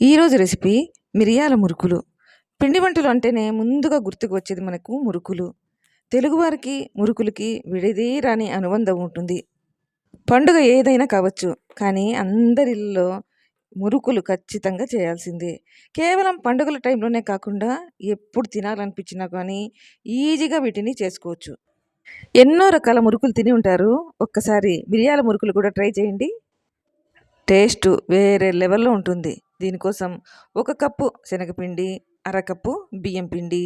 ఈరోజు రెసిపీ మిరియాల మురుకులు. పిండి వంటలు అంటేనే ముందుగా గుర్తుకు వచ్చేది మనకు మురుకులు. తెలుగువారికి మురుకులకి విడదీరాని అనుబంధం ఉంటుంది. పండుగ ఏదైనా కావచ్చు కానీ అందరిలో మురుకులు ఖచ్చితంగా చేయాల్సిందే. కేవలం పండుగల టైంలోనే కాకుండా ఎప్పుడు తినాలనిపించినా కానీ ఈజీగా వీటిని చేసుకోవచ్చు. ఎన్నో రకాల మురుకులు తిని ఉంటారు. ఒక్కసారి మిరియాల మురుకులు కూడా ట్రై చేయండి. టేస్ట్ వేరే లెవెల్లో ఉంటుంది. దీనికోసం ఒక కప్పు శనగపిండి అరకప్పు బియ్యం పిండి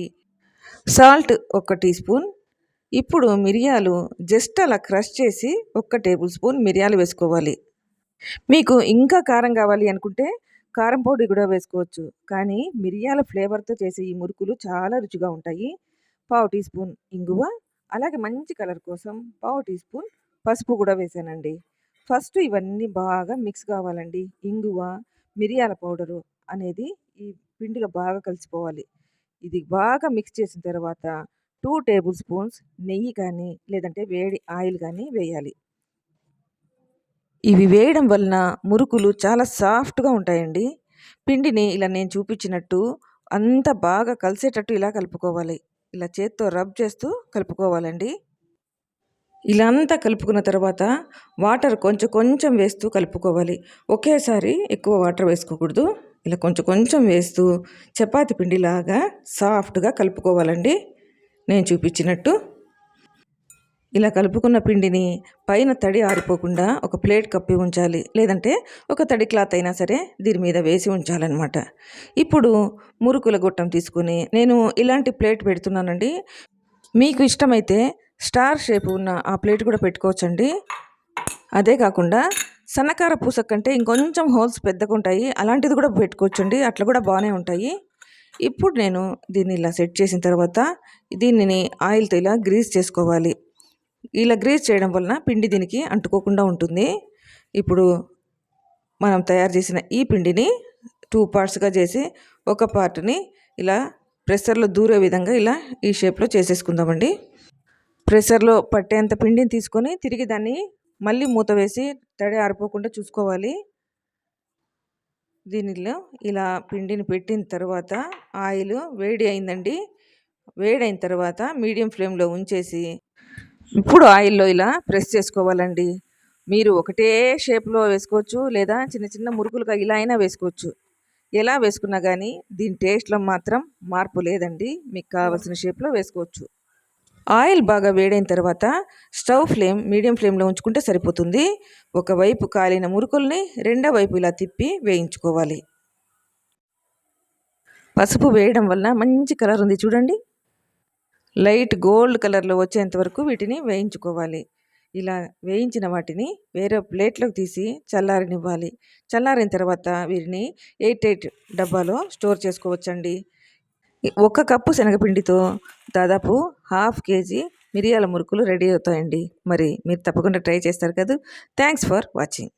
సాల్ట్ ఒక టీ స్పూన్. ఇప్పుడు మిరియాలు జస్ట్ అలా క్రష్ చేసి ఒక టేబుల్ స్పూన్ మిరియాలు వేసుకోవాలి. మీకు ఇంకా కారం కావాలి అనుకుంటే కారం పొడి కూడా వేసుకోవచ్చు. కానీ మిరియాల ఫ్లేవర్తో చేసే ఈ మురుకులు చాలా రుచిగా ఉంటాయి. పావు టీ స్పూన్ ఇంగువ అలాగే మంచి కలర్ కోసం పావు టీ స్పూన్ పసుపు కూడా వేసానండి. ఫస్ట్ ఇవన్నీ బాగా మిక్స్ కావాలండి. ఇంగువ మిరియాల పౌడరు అనేది ఈ పిండిలో బాగా కలిసిపోవాలి. ఇది బాగా మిక్స్ చేసిన తర్వాత టూ టేబుల్ స్పూన్స్ నెయ్యి కానీ లేదంటే వేడి ఆయిల్ కానీ వేయాలి. ఇవి వేయడం వలన మురుకులు చాలా సాఫ్ట్గా ఉంటాయండి. పిండిని ఇలా నేను చూపించినట్టు అంత బాగా కలిసేటట్టు ఇలా కలుపుకోవాలి. ఇలా చేత్తో రబ్ చేస్తూ కలుపుకోవాలండి. ఇలా అంతా కలుపుకున్న తర్వాత వాటర్ కొంచెం కొంచెం వేస్తూ కలుపుకోవాలి. ఒకేసారి ఎక్కువ వాటర్ వేసుకోకూడదు. ఇలా కొంచెం కొంచెం వేస్తూ చపాతి పిండిలాగా సాఫ్ట్గా కలుపుకోవాలండి. నేను చూపించినట్టు. ఇలా కలుపుకున్న పిండిని పైన తడి ఆరిపోకుండా ఒక ప్లేట్ కప్పి ఉంచాలి. లేదంటే ఒక తడి క్లాత్ అయినా సరే దీని మీద వేసి ఉంచాలన్నమాట. ఇప్పుడు మురుకుల గొట్టం తీసుకుని నేను ఇలాంటి ప్లేట్ పెడుతున్నానండి. మీకు ఇష్టమైతే స్టార్ షేప్ ఉన్న ఆ ప్లేట్ కూడా పెట్టుకోవచ్చండి. అదే కాకుండా సన్నకార పూస కంటే ఇంకొంచెం హోల్స్ పెద్దగా ఉంటాయి. అలాంటిది కూడా పెట్టుకోవచ్చండి. అట్లా కూడా బాగానే ఉంటాయి. ఇప్పుడు నేను దీన్ని ఇలా సెట్ చేసిన తర్వాత దీనిని ఆయిల్తో ఇలా గ్రీస్ చేసుకోవాలి. ఇలా గ్రీస్ చేయడం వలన పిండి దీనికి అంటుకోకుండా ఉంటుంది. ఇప్పుడు మనం తయారు చేసిన ఈ పిండిని టూ పార్ట్స్గా చేసి ఒక పార్ట్ని ఇలా ప్రెషర్లో దూరే విధంగా ఇలా ఈ షేప్లో చేసేసుకుందామండి. ప్రెషర్లో పట్టేంత పిండిని తీసుకొని తిరిగి దాన్ని మళ్ళీ మూత వేసి తడి ఆరిపోకుండా చూసుకోవాలి. దీనిలో ఇలా పిండిని పెట్టిన తర్వాత ఆయిల్ వేడి అయిందండి. వేడైన తర్వాత మీడియం ఫ్లేమ్లో ఉంచేసి ఇప్పుడు ఆయిల్లో ఇలా ప్రెస్ చేసుకోవాలండి. మీరు ఒకటే షేప్లో వేసుకోవచ్చు లేదా చిన్న చిన్న మురుకులుగా ఇలా అయినా వేసుకోవచ్చు. ఎలా వేసుకున్నా కానీ దీని టేస్ట్లో మాత్రం మార్పు లేదండి. మీకు కావాల్సిన షేప్లో వేసుకోవచ్చు. ఆయిల్ బాగా వేడైన తర్వాత స్టవ్ ఫ్లేమ్ మీడియం ఫ్లేమ్లో ఉంచుకుంటే సరిపోతుంది. ఒకవైపు కాలిన మురుకుల్ని రెండో వైపు ఇలా తిప్పి వేయించుకోవాలి. పసుపు వేయడం వల్ల మంచి కలర్ ఉంది చూడండి. లైట్ గోల్డ్ కలర్లో వచ్చేంత వరకు వీటిని వేయించుకోవాలి. ఇలా వేయించిన వాటిని వేరే ప్లేట్లోకి తీసి చల్లారనివ్వాలి. చల్లారిన తర్వాత వీటిని ఎయిట్ ఎయిట్ డబ్బాలో స్టోర్ చేసుకోవచ్చండి. ఒక కప్పు శనగపిండితో దాదాపు హాఫ్ కేజీ మిరియాల మురుకులు రెడీ అవుతాయండి. మరి మీరు తప్పకుండా ట్రై చేస్తారు కదా. Thanks for watching.